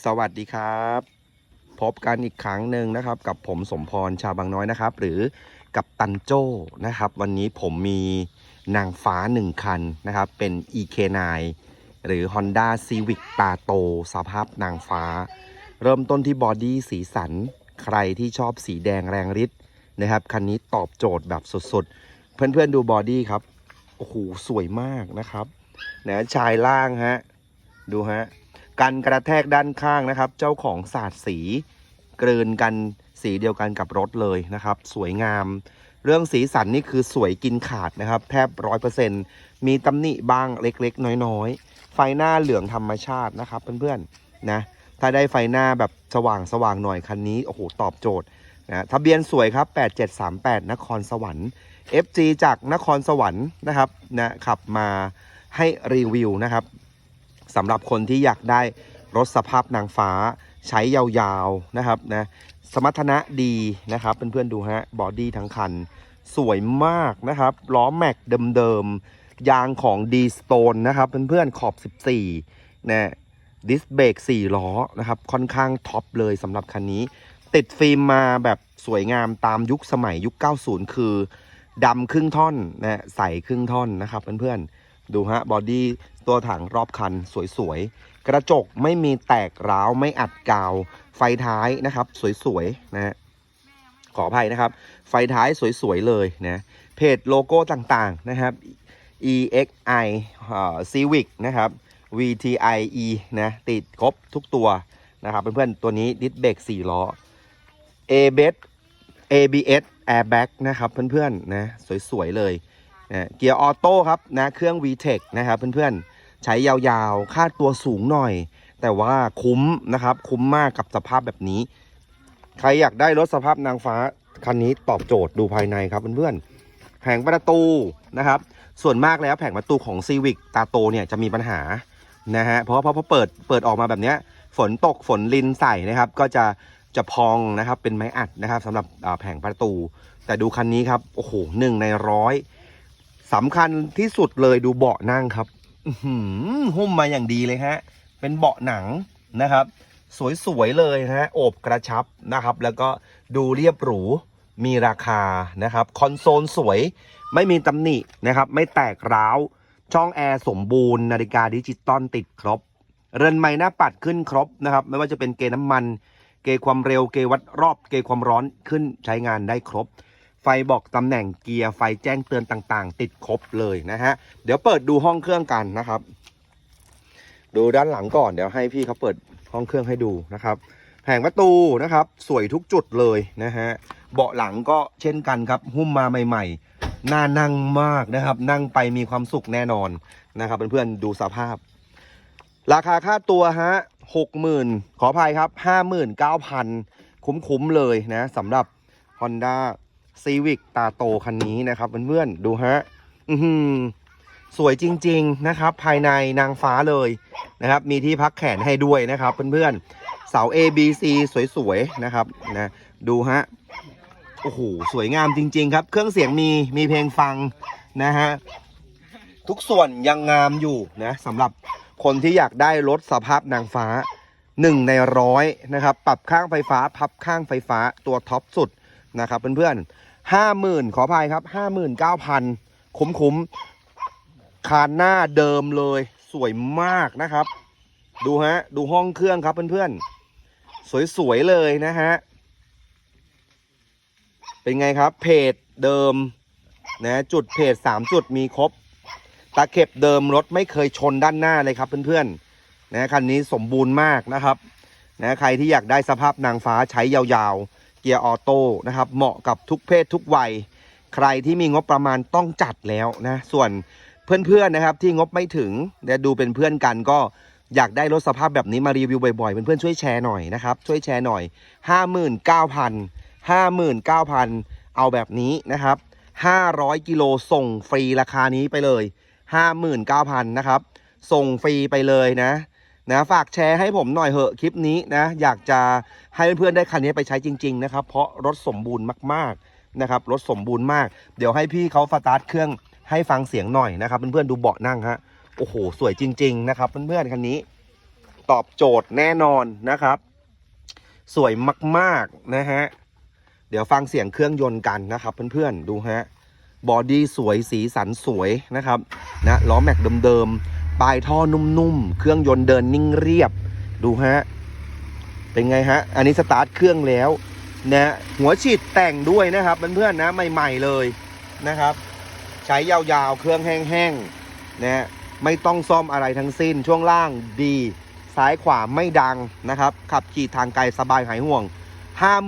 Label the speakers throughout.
Speaker 1: สวัสดีครับ พบกันอีกครั้งหนึ่งนะครับ กับผมสมพรชาวบางน้อยนะครับ หรือกับตันโจ้นะครับ วันนี้ผมมีนางฟ้าหนึ่งคันนะครับ เป็น EK9 หรือ Honda Civic ตาโต สภาพนางฟ้า เริ่มต้นที่บอดี้สีสัน ใครที่ชอบสีแดงแรงฤทธิ์นะครับ คันนี้ตอบโจทย์แบบสุดๆ เพื่อนๆดูบอดี้ครับโอ้โหสวยมากนะครับนะชายล่างฮะดูฮะ กันกระแทกด้านข้างนะครับ เจ้าของศาสตร์สีเกลืนกันสีเดียวกันกับรถเลยนะครับ สวยงาม เรื่องสีสันนี่คือสวยกินขาดนะครับ แทบร้อยเปอร์เซ็นมีตำหนิบ้างเล็กๆ น้อยๆ ไฟหน้าเหลืองธรรมชาตินะครับเพื่อนๆนะถ้าได้ไฟหน้าแบบสว่างสว่างๆหน่อยคันนี้โอ้โหตอบโจทย์นะทะเบียนสวยครับ 8738 นครสวรรค์ FG จากนครสวรรค์นะครับนะขับมาให้รีวิวนะครับ สำหรับคนที่อยากได้รถสภาพนางฟ้าใช้ยาวๆนะครับนะสมรรถนะดีนะครับเพื่อนๆดูฮะบอดี้ทั้งคัน สวยมากนะครับล้อแม็กเดิมๆ ยางของ D Stone นะครับเพื่อนๆขอบ 14นะดิสเบรก4ล้อนะครับค่อนข้างท็อปเลยสำหรับคันนี้ ติดฟิล์มมาแบบสวยงามตามยุคสมัยยุค 90 คือดำครึ่งท่อนนะใสครึ่งท่อนนะครับเพื่อนๆดูฮะบอดี้ ตัวถังรอบคันสวยๆ กระจกไม่มีแตกร้าวไม่อัดกาว ไฟท้ายนะครับ สวยๆนะฮะขออภัยนะครับ ไฟท้ายสวยๆเลยนะเพจโลโก้ต่างๆนะครับ EXI Civic นะครับ VTIE นะติดครบทุกตัวนะครับเพื่อนๆ ตัวนี้ดิสเบรก4ล้อ ABS ABS Airbag นะครับเพื่อนๆนะสวยๆเลยนะเกียร์ออโต้ครับนะเครื่อง VTEC นะครับเพื่อนๆ ใช้ยาวๆ ค่าตัวสูงหน่อย แต่ว่าคุ้มนะครับ คุ้มมากกับสภาพแบบนี้ ใครอยากได้รถสภาพนางฟ้าคันนี้ตอบโจทย์ดูภายในครับเพื่อนๆ แผงประตูนะครับ ส่วนมากแล้วแผงประตูของ Civic ตาโตเนี่ยจะมีปัญหานะฮะ เพราะเพราะพอเปิดเปิดออกมาแบบนี้ฝนตกฝนลินใส่นะครับ ก็จะจะพองนะครับเป็นไม้อัดนะครับสำหรับแผงประตู แต่ดูคันนี้ครับโอ้โหหนึ่งในร้อยสำคัญที่สุดเลยดูเบาะนั่งครับ หุ้มมาอย่างดีเลยฮะ เป็นเบาะหนังนะครับ สวยๆเลยฮะโอบกระชับนะครับ แล้วก็ดูเรียบหรูมีราคานะครับ คอนโซลสวยไม่มีตำหนินะครับ ไม่แตกร้าว ช่องแอร์สมบูรณ์ นาฬิกาดิจิตอลติดครบ เรือนไม้หน้าปัดขึ้นครบนะครับ ไม่ว่าจะเป็นเกย์น้ำมัน เกย์ความเร็ว เกย์วัดรอบ เกย์ความร้อนขึ้นใช้งานได้ครบ ไฟบอกตำแหน่งเกียร์ไฟแจ้งเตือนต่างๆ ติดครบเลยนะฮะ เดี๋ยวเปิดดูห้องเครื่องกันนะครับ ดูด้านหลังก่อนเดี๋ยวให้พี่เขาเปิดห้องเครื่องให้ดูนะครับ แผงประตูนะครับ สวยทุกจุดเลยนะฮะ เบาะหลังก็เช่นกันครับ หุ้มมาใหม่ๆน่านั่งมากนะครับ นั่งไปมีความสุขแน่นอนนะครับเพื่อนๆดูสภาพ ราคาค่าตัวฮะหกหมื่นขออภัยครับห้าหมื่นเก้าพันคุ้มๆเลยนะสำหรับ Honda Civic ตาโตคันนี้นะครับเพื่อนๆดูฮะอือหือสวยจริง ๆ นะครับ ภายในนางฟ้าเลยนะครับ มีที่พักแขนให้ด้วยนะครับเพื่อนๆเสา A B C สวยๆนะครับนะดูฮะโอ้โหสวยงามจริง ๆ ครับ เครื่องเสียงมีมีเพลงฟังนะฮะทุกส่วนยังงามอยู่นะสำหรับคนที่อยากได้รถสภาพนางฟ้าหนึ่งในร้อยนะครับ ปรับข้างไฟฟ้า พับข้างไฟฟ้าตัวท็อปสุด นะครับเพื่อนๆห้าหมื่นขออภัยครับห้าหมื่นเก้าพันคุ้มๆคานหน้าเดิมเลยสวยมากนะครับ ดูฮะ ดูห้องเครื่องครับเพื่อนๆ สวยๆเลยนะฮะ เป็นไงครับ เพจเดิมนะจุดเพจสามจุดมีครบตาเข็บเดิมรถไม่เคยชนด้านหน้าเลยครับเพื่อนๆนะคันนี้สมบูรณ์มากนะครับนะใครที่อยากได้สภาพนางฟ้าใช้ยาวๆ เกียร์ออโต้นะครับ เหมาะกับทุกเพศทุกวัย ใครที่มีงบประมาณต้องจัดแล้วนะ ส่วนเพื่อนๆนะครับที่งบไม่ถึงและดูเป็นเพื่อนกันก็อยากได้รถสภาพแบบนี้มารีวิวบ่อยๆเพื่อนๆช่วยแชร์หน่อยนะครับ ช่วยแชร์หน่อย 59,000 59,000 เอาแบบนี้นะครับ 500 กิโลส่งฟรีราคานี้ไปเลย 59,000 นะครับ ส่งฟรีไปเลยนะ นะฝากแชร์ให้ผมหน่อยเหอะคลิปนี้นะ อยากจะให้เพื่อนๆได้คันนี้ไปใช้จริง ๆ นะครับ เพราะรถสมบูรณ์มากๆนะครับรถสมบูรณ์มาก เดี๋ยวให้พี่เขาสตาร์ทเครื่องให้ฟังเสียงหน่อยนะครับเพื่อนๆดูเบาะนั่งฮะโอ้โหสวยจริง ๆ นะครับเพื่อนๆคันนี้ ตอบโจทย์แน่นอนนะครับ สวยมากๆนะฮะเดี๋ยวฟังเสียงเครื่องยนต์กันนะครับเพื่อนๆดูฮะบอดี้สวยสีสันสวยนะครับนะล้อแม็กเดิมๆ ปลายท่อนุ่มๆ เครื่องยนต์เดินนิ่งเรียบ ดูฮะ เป็นไงฮะ อันนี้สตาร์ทเครื่องแล้วนะหัวฉีดแต่งด้วยนะครับเพื่อนๆนะใหม่ๆเลยนะครับ ใช้ยาวๆ เครื่องแห้งๆนะไม่ต้องซ่อมอะไรทั้งสิ้น ช่วงล่างดีซ้ายขวาไม่ดังนะครับ ขับขี่ทางไกลสบายหายห่วง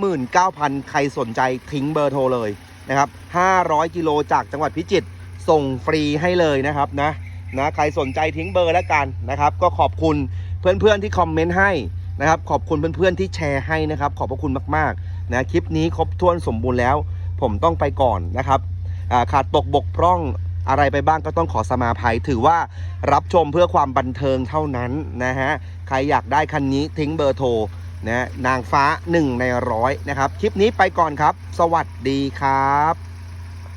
Speaker 1: 59,000 ใครสนใจทิ้งเบอร์โทรเลยนะครับ 500 กิโลจากจังหวัดพิจิตรส่งฟรีให้เลยนะครับนะ นะใครสนใจทิ้งเบอร์แล้วกันนะครับ ก็ขอบคุณเพื่อนๆที่คอมเมนต์ให้นะครับ ขอบคุณเพื่อนๆที่แชร์ให้นะครับ ขอบพระคุณมากๆนะคลิปนี้ครบถ้วนสมบูรณ์แล้ว ผมต้องไปก่อนนะครับขาดตกบกพร่องอะไรไปบ้างก็ต้องขอสมาภัย ถือว่ารับชมเพื่อความบันเทิงเท่านั้นนะฮะใครอยากได้คันนี้ทิ้งเบอร์โทรนะนางฟ้า 1 ในร้อยนะครับ คลิปนี้ไปก่อนครับ สวัสดีครับ